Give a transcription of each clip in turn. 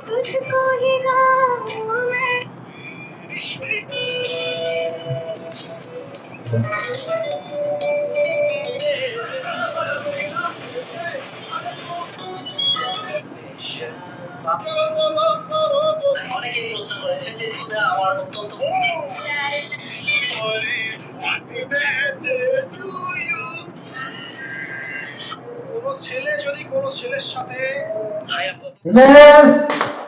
तुझको ही गाऊं কোনো ছেলে যদি কোনো ছেলের সাথে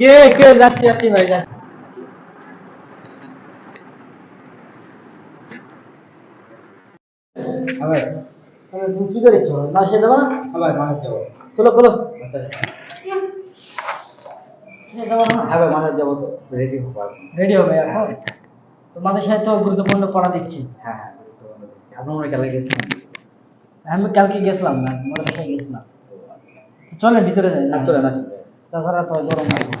কে কে যাচ্ছি যাচ্ছি ভাই যাচ্ছি। কি করেছ? না? এখন? তোমাদের সাথে তো গুরুত্বপূর্ণ পড়া দিচ্ছি। হ্যাঁ আপনার মনে খেলা গেছিলাম আমি কালকে গেছিলাম না বাসায় গেছিলাম। চলে ভিতরে যাই না চলে না তাছাড়া তো গরম লাগবে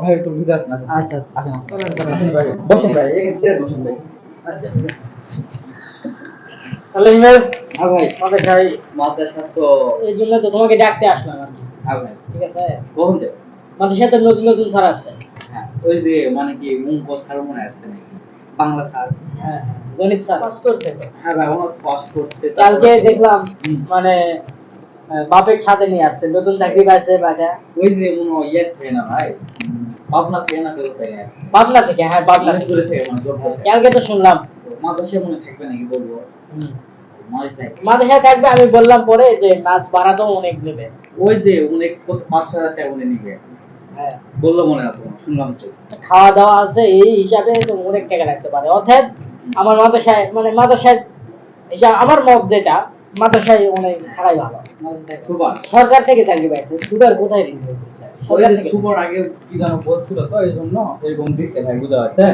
ভাই একটু বিদায় না। আচ্ছা আচ্ছা। চলেন, চলেন। আসেন ভাই। বসুন ভাই এখানে চেয়ার বসুন ভাই। আচ্ছা। ঠিক আছে তাহলে ইমেল হ্যাঁ ভাই আমাদের খাই মাদ্রাসা তো এই জন্য তো তোমাকে ডাকতে আসলাম আর কি। হ্যাঁ ভাই। ঠিক আছে? কখন যাবে? নতুন নতুন স্যার আসছে। হ্যাঁ ওই যে মানে কি মুঙ্ক স্যার মনে আসছে নাকি? বাংলা স্যার। হ্যাঁ গণিত স্যার। পাস করছে হ্যাঁ ভাই ওনার পাস করছে কালকে দেখলাম মানে বাপের সাথে নিয়ে আসছে নতুন চাকরি পাইছে বাটা ওই যে মনে হয় ইয়ে থাকে না ভাই পাবনা থেকে না করে থাকে পাবনা থেকে হ্যাঁ পাবনা থেকে। করে থাকে মানে। কালকে তো শুনলাম। মাদ্রাসা মনে থাকবে নাকি বলব? সাথে থাকবে। আমি বললাম পরে যে নাচ বাড়াতেও অনেক নেবে। ওই যে অনেক কত পাঁচ হাজার টাকা মনে নিবে। হ্যাঁ। বলল মনে আছে শুনলাম তো। খাওয়া দাওয়া আছে এই হিসাবে তো অনেক টাকা রাখতে পারে। অর্থাৎ আমার মাদ্রাসায় মানে মাদ্রাসায় আমার মত যেটা মাদ্রাসায় থাকাই ভালো। সরকার থেকে চাকরি পাইছে সুগার কোথায় সুপার আগে কি যেন বলছিল তো এই জন্য এরকম দিচ্ছে ভাই বুঝতে পারছেন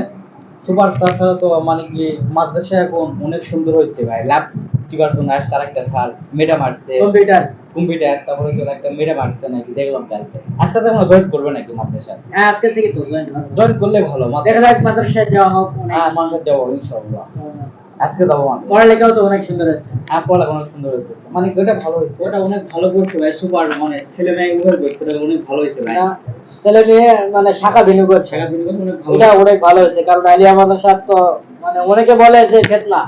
সুপার তাছাড়া তো মানে কি মাদ্রাসা এখন অনেক সুন্দর হচ্ছে ভাই। ল্যাব টিবার জন্য আসছে আরেকটা স্যার মেডাম আসছে। কম্পিউটার কম্পিউটার তারপরে কি একটা ম্যাডাম আসছে নাকি দেখলাম কালকে। আজকে তো আমরা জয়েন করবে নাকি মাদ্রাসা হ্যাঁ আজকে থেকে তো জয়েন জয়েন করলে ভালো দেখা যাক মাদ্রাসায় যাওয়া হোক হ্যাঁ মাদ্রাসা যাব ইনশাআল্লাহ। আজকে যাব মাদ্রাসা পড়ালেখাও তো অনেক সুন্দর হচ্ছে। হ্যাঁ পড়ালেখা অনেক সুন্দর হয়েছে মানে ওটা ভালো হয়েছে। ওটা অনেক ভালো করছে ভাই সুপার মানে ছেলে মেয়ে উভয় করছে ওটা অনেক ভালো হয়েছে ভাই। ছেলে মেয়ে মানে শাখা করছে। শাখা বিনিয়োগ অনেক ভালো। এটা অনেক ভালো হয়েছে কারণ আলিয়া মাদ্রাসার তো মানে অনেকে বলে যে ফেতনা।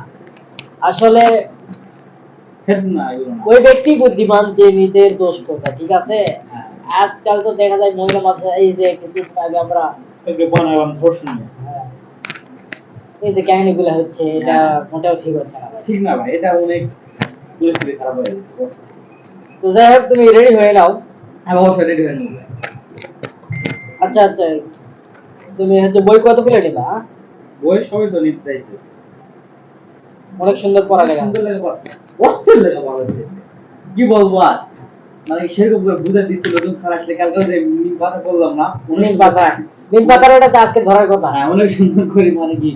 আসলে ওই ব্যক্তি বুদ্ধিমান যে নিজের দোষ কোথায় ঠিক আছে? হ্যাঁ। আজকাল তো দেখা যায় মহিলা এই যে কিছুদিন আগে আমরা। হ্যাঁ, এই যে কাহিনীগুলো হচ্ছে এটা হ্যাঁ। মোটেও ঠিক হচ্ছে না ঠিক না ভাই এটা অনেক পরিস্থিতি খারাপ হয়ে তো যাই হোক তুমি রেডি হয়ে নাও। আমি অবশ্যই রেডি হয়ে নেব। আচ্ছা আচ্ছা। তুমি হচ্ছে বই কতগুলো নেবা? বই সবই তো নিতে চাইছে অনেক সুন্দর পড়ালেখা সুন্দর লেখাপড়া অস্থির লেখাপড়া হয়েছে কি বলব আর? মানে সেরকম করে বুঝে দিচ্ছিল নতুন স্যার আসলে কালকে যে নিম পাতা বললাম না। অনেক পাতা নিম পাতার ওটা তো আজকে ধরার কথা। হ্যাঁ অনেক সুন্দর করে মানে কি